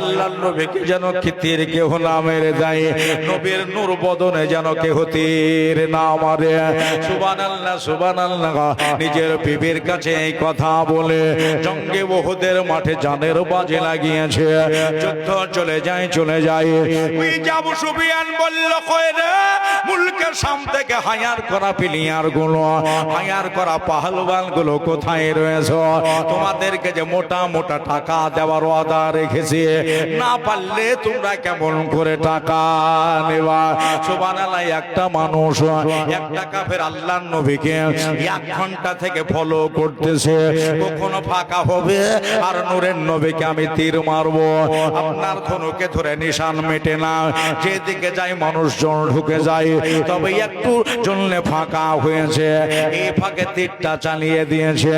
আল্লাহর নবীকে যেন কেহ না মেরে দেয় নবীর নূর বদনে যেন কেহ তীর না মারে। সুবান আল্লাহ সুবান আল্লাহ নিজের কাছে এই কথা বলে জঙ্গে বহুদের মাঠে জানের বাজে লাগিয়েছে। যুদ্ধ চলে যায় চলে যায়। ওই যাব সুবিয়ান বলল মুলকের সাম থেকে হায়ার করা প্লেয়ারগুলো, হায়ার করা পাহলবানগুলো কোথায় রয়েছে? তোমাদেরকে যে মোটা মোটা টাকা দেওয়ার ওয়াদা রেখেছি, না পারলে তোমরা কেমন করে টাকা নেবা? সুবহানাল্লাহ, একটা মানুষ, একটা কাফের আল্লাহর নবীকে এক ঘণ্টা থেকে ফলো করতেছে, কখনো ফাঁকা হবে, আর নূরের নবীকে আমি তীর মারবো। আপনার ধনুকে ধরে নিশান মেটে না, যেদিকে যাই মানুষজন ঢুকে যায় তবে একটু জন্য ফাঁকা হয়েছে। এই ফাঁকে তীরটা চালিয়ে দিয়েছে।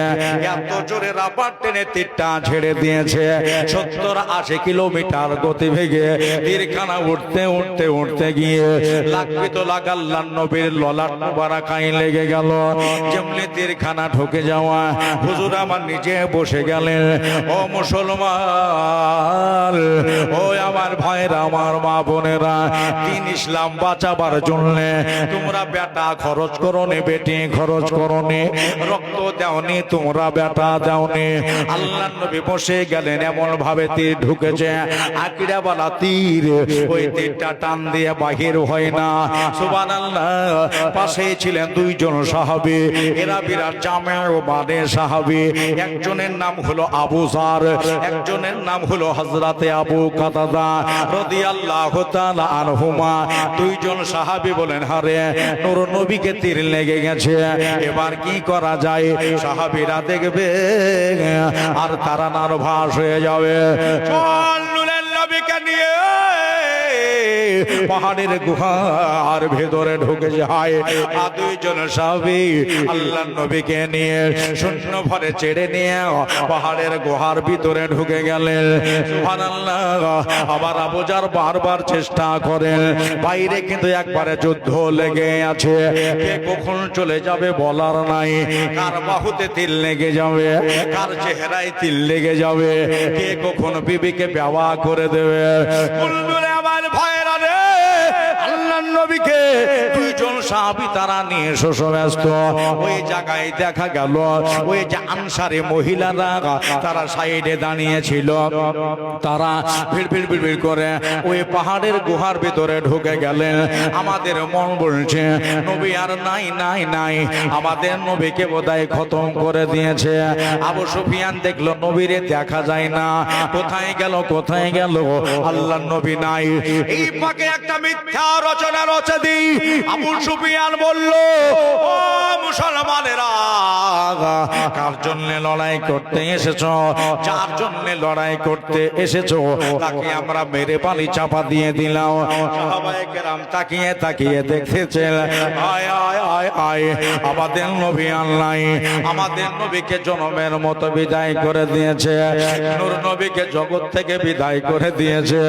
এত জোরে রাবার টেনে তীরটা ছেড়ে দিয়েছে। সত্তর আশি কিলোমিটার গতি ভেগে তীরখানা উঠতে উঠতে উঠতে গিয়ে লাগবে তো লাগাল্লাহ নবীর ললাট মুবারাকাই লেগে গেল। যেমনি তীরখানা ঢুকে যাওয়া, হুজুর আমার নিজে বসে গেলেন। ও মুসলমান, ও আমার ভাইরা, আমার মা বোনেরা দিন ইসলাম বাঁচাবার জন্য তোমরা বেটা খরচ করো নে বেটি খরচ করো নে রক্ত দেওনি, তোমরা বেটা দেওনি। আল্লাহ নবী বসে গেলেন এমন ভাবে তীর ঢুকেছে। আকিরা বালা তীর ওই তীরটা টান দিয়ে বাহির হয় না। সুবান আল্লাহ পাশে ছিলেন দুইজন সাহাবি। এরা বিরাট জামে ও মানে সাহাবি। একজনের নাম হলো আবু জার, একজনের নাম হলো হজরতে আবু কাতাদা রাদিয়াল্লাহু তাআলা আনহুমা। দুইজন সাহাবী বলেন হারে নুর নবীকে তীর লেগে গেছে। এবার কি করা যায়? সাহাবিরা দেখবে আর তারা নার্ভাস হয়ে যাবে। নবীকে নিয়ে। পাহাড়ের গুহার ভেতরে ঢুকে যায়। আর দুইজন সাহাবী আল্লাহ নবীকে নিয়ে শূন্য ভরে চেড়ে নিয়ে পাহাড়ের গুহার ভিতরে ঢুকে গেলেন। আবার আবুজার বারবার চেষ্টা করেন বাইরে কিন্তু একবারে যুদ্ধ লেগে আছে। কে কখন চলে যাবে বলার নাই। কার বাহুতে তিল লেগে যাবে, কার চেহারায় তিল লেগে যাবে, কে কখন বিবিকে ব্যবহার করে দেবে। আবার ভয়েরা রে আল্লাহ নবীকে দুইজন সাহাবী তারা নিয়ে ব্যস্ত ওই জায়গায় দেখা গেল, ওই যে আনসারে মহিলারা তারা সাইডে দাঁড়িয়ে ছিল তারা ভিড় ভিড় করে ওই পাহাড়ের গুহার ভিতরে ঢুকে গেলেন। আমাদের মন বলছে, নবী আর নাই নাই নাই, আমাদের নবীকে বোধহয় খতম করে দিয়েছে। আবু সুফিয়ান দেখল, নবীরে দেখা যায় না। কোথায় গেল কোথায় গেল? আল্লাহ নবী নাই। এই পাকে একটা মিথ্যা রচনা রচে দিই। আবু সুফিয়ান বলল, ও মুসলমানেরা, কার জন্য লড়াই করতে এসেছ? যার জন্য লড়াই করতে এসেছ? তাকে আমরা মেরে পালি চাপা দিয়ে দিলাম। সাহাবায়ে কেরাম তাকিয়ে তাকিয়ে দেখতেছেন, আয় আয় আয় আয়, আমাদের নবী আল্লাহ আমাদের নবীকে জনমের মতো বিদায় করে দিয়েছে। নূর নবীকে জগৎ থেকে বিদায় করে দিয়েছে।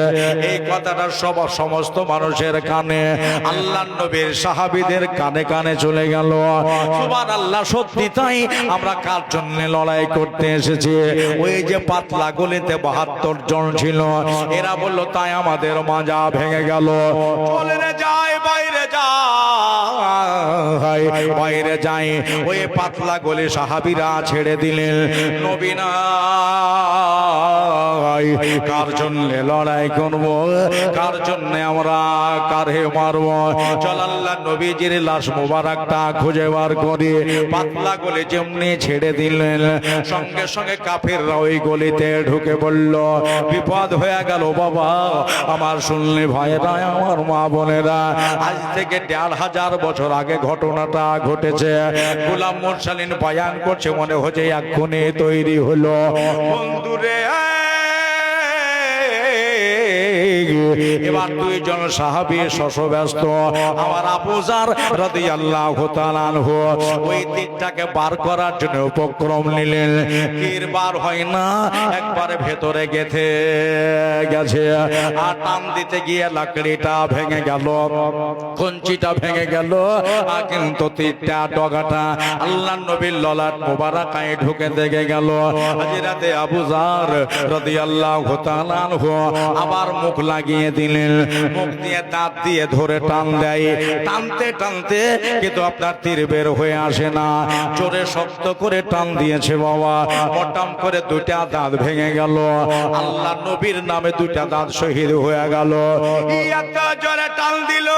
এই কথাটা সব সমস্ত মানুষের কানে। আল্লাহ নবীর সাহাবীদের কানে কানে চলে গেল। সুবহান আল্লাহ সত্যি তাই আমরা কার জন্য লড়াই করতে এসেছি? ওই যে পাতলা গলিতে বাহাত্তর জন ছিল এরা বলল তাই আমাদের মাজা ভেঙে গেল। চলে যায় বাইরে যায় বাইরে যায় ওই পাতলা গলি সাহাবীরা ছেড়ে দিলেন নবীনা কার জন্য লড়াই করব কার জন্য আমরা কারে মারব চল আল্লাহ নবীজির লাশ মোবারকটা খুঁজে বার করে পাতলা গলি যেমনি ছেড়ে দিলেন সঙ্গে সঙ্গে কাফেররা ওই গলিতে ঢুকে বলল বিপদ হয়ে গেল বাবা আমার শুনলে ভাইরা আমার মা বোনেরা আজ থেকে দেড় হাজার বছর আগে ঘটনাটা ঘটেছে। গোলাম মোরসালিন বয়ান করছে মনে হচ্ছে এক্ষুনি তৈরি হলো। বন্ধুরে এবার দুইজন সাহাবী শশব্যস্ত। আমার আপুজার রাদি আল্লাহ ওই দিকটাকে বার করার জন্য উপক্রম নিলেন। তীর বার হয় না, একবারে ভেতরে গেথে গেছে। আর টান দিতে গিয়ে লাকড়িটা ভেঙে গেল কঞ্চিটা ভেঙে গেল। কিন্তু তীরটা, ডগাটা আল্লাহ নবীর ললাট মোবারকায় ঢুকে দেখে গেল। হাজিরাতে আবু জার রাদিয়াল্লাহু তাআলা আনহু, আবার মুখ লাগিয়ে দিলেন। মুখ দিয়ে দাঁত দিয়ে ধরে টান দেয়। টানতে টানতে কিন্তু আপনার তীর বের হয়ে আসে না। জোরে শক্ত করে টান দিয়েছে বাবা। পটাম করে দুইটা দাঁত ভেঙে গেল। আল্লাহ নবীর নামে দুইটা দাঁত শহীদ হয়ে গেল। জোরে টান দিল।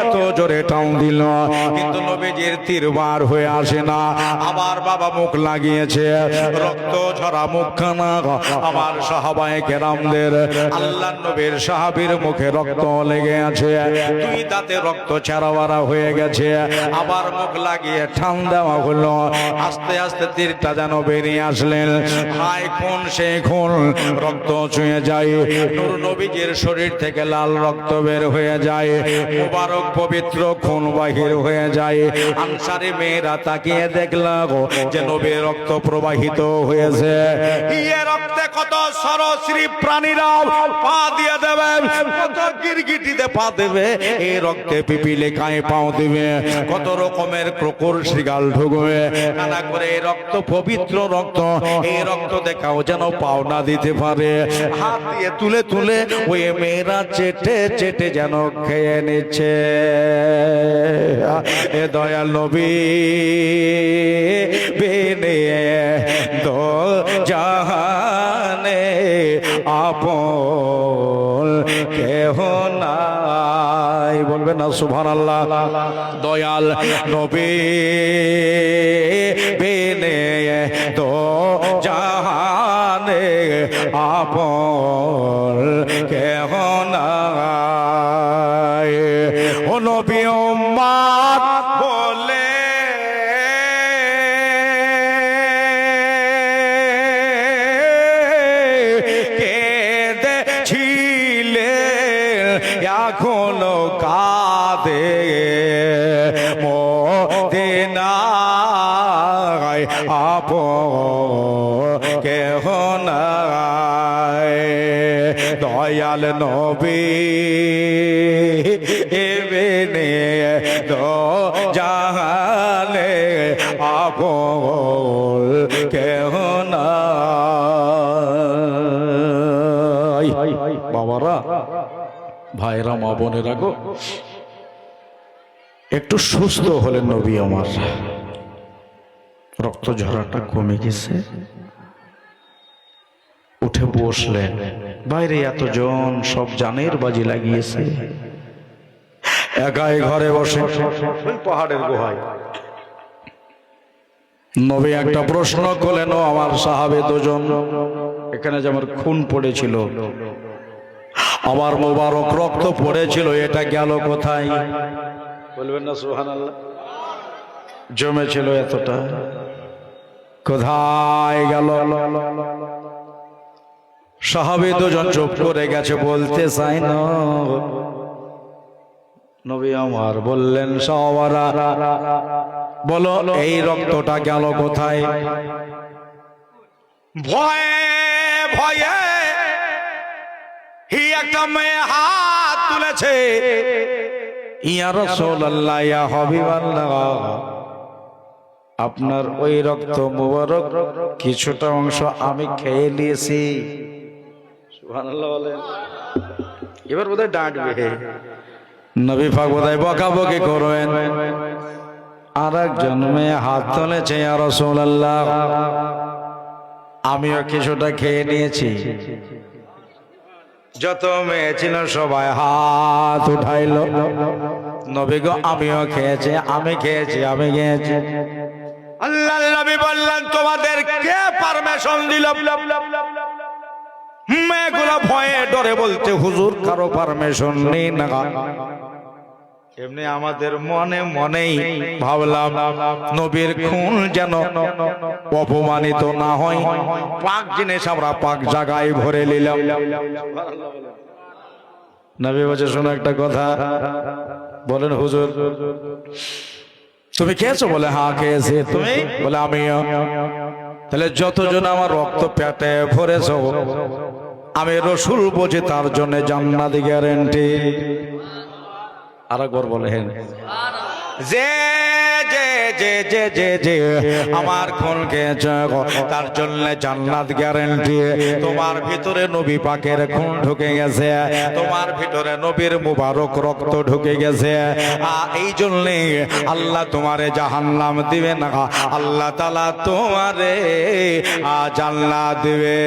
এত জোরে টান দিল। কিন্তু নবীজির তীর বার হয়ে আসে না। আবার বাবা মুখ লাগিয়েছে। রক্ত ঝরা মুখখানা আমার সাহাবায়ে কেরামদের। আল্লাহ নবীর সাহাবীর মুখে রক্ত লেগে আছে। দুই দাঁতে রক্ত ছাড়াবাড়া হয়ে গেছে। আবার মুখ লাগিয়ে ঠান দেওয়া হলো। আস্তে আস্তে তীরটা যেন বেরিয়ে আসলেন। হাই খুন সেই খুন। রক্ত ছুঁয়ে যায়। নবীজির শরীর থেকে লাল রক্ত বের হয়ে যায়। মুবারক পবিত্র খুন বাহির হয়ে যায়। আনসারি মেয়েরা তাকিয়ে দেখলাম যে নবীর রক্ত প্রবাহিত হয়েছে। ইয়ে রক্তে কত সরশ্রী প্রাণীরা পা দিয়ে দেবে, কত গিরগিটিতে পা দেবে, এই রক্তে পিপিলে পাও কত রকমের ক্রকর শৃগাল ঢুকবে। কানা করে এই রক্ত, পবিত্র রক্ত, এই রক্ত দেখাও যেন পাও না দিতে পারে। হাত দিয়ে তুলে তুলে ওই মেয়েরা চেটে চেটে যেন খেয়ে নিচ্ছে। এ দয়াল নবী, বেনে দো জাহানে আপন কেহ নাই। বলবেন না সুভান আল্লাহ দয়াল নবী, বেনে তো জাহানে আপন নবী উম্মাদ বলে। এখনও কাঁদে। মোদিনায় আপ কেহ নাই। দয়াল নবী তো জাহালে আপল কেহ নাই। বাবারা, ভাইরা, মা বোনেরা গো, একটু সুস্থ হলেন নবী আমার। রক্ত ঝরাটা কমে গেছে। উঠে বসলেন। বাইরে এতজন সব জানের বাজি লাগিয়েছে। একাই ঘরে বসে। ওই পাহাড়ের গুহায়। নবী একটা প্রশ্ন করলেন আমার সাহাবে দুজন এখানে যে আমার খুন পড়েছিল আমার মোবারক রক্ত পড়েছিল এটা গেল কোথায়? বলবেন না সুহান জমেছিল এতটা। কোথায় গেল? সাহাবি দুজন চুপ করে গেছে বলতে চাই না। নবী আমার বললেন সবারা বলো এই রক্তটা গেল কোথায়? ভয়ে ভয়ে হি একটা মেয়ে হাত তুলেছে। ইয়া রাসূলুল্লাহ ইয়া হাবিবাল্লাহ। আপনার ওই রক্ত মুবারক কিছুটা অংশ আমি খেয়ে নিয়েছি। সুবহানাল্লাহ বলেন। এবার বোধহয় ডাঁটবে নবী পাক বোধহয় বকাবকি করবেন। আর একজন মেয়ে হাত তুলেছে রাসূলুল্লাহ, আমিও কিছুটা খেয়ে নিয়েছি। যত মেয়ে ছিল সবাই হাত উঠাইল। নবী গো, আমিও খেয়েছি, আমি খেয়েছি আমি খেয়েছি। আল্লাহ নবী বললেন, তোমাদের কে পারমিশন দিল? মেয়েগুলো ভয়ে ডরে বলতে হুজুর, কারও পারমিশন নেই না এমনি আমাদের মনে মনেই ভাবলাম, নবীর খুন যেন অপমানিত না হয়। পাক জিনিস আমরা পাক জায়গায় ভরে নিলাম। নবী বলছে, শোনো একটা কথা। বলেন, হুজুর, তুমি খেয়েছো? বলে হ্যাঁ খেয়েছি। তুমি? বলে, আমিও। তাহলে যতজন আমার রক্ত পেটে ভরেছ, আমি রসুল বোঝে তার জন্য জান্নাতি গ্যারেন্টি আর একবার বলেন। যে যে যে যে যে যে আমার খুনকে তার জন্য জান্নাত গ্যারেন্টি। তোমার ভিতরে নবী পাকের খুন ঢুকে গেছে, তোমার ভিতরে নবীর মুবারক রক্ত ঢুকে গেছে। এই জন্যে আল্লাহ তোমারে জাহান্নাম দিবে না, আল্লাহ তালা তোমারে জান্নাত দিবে।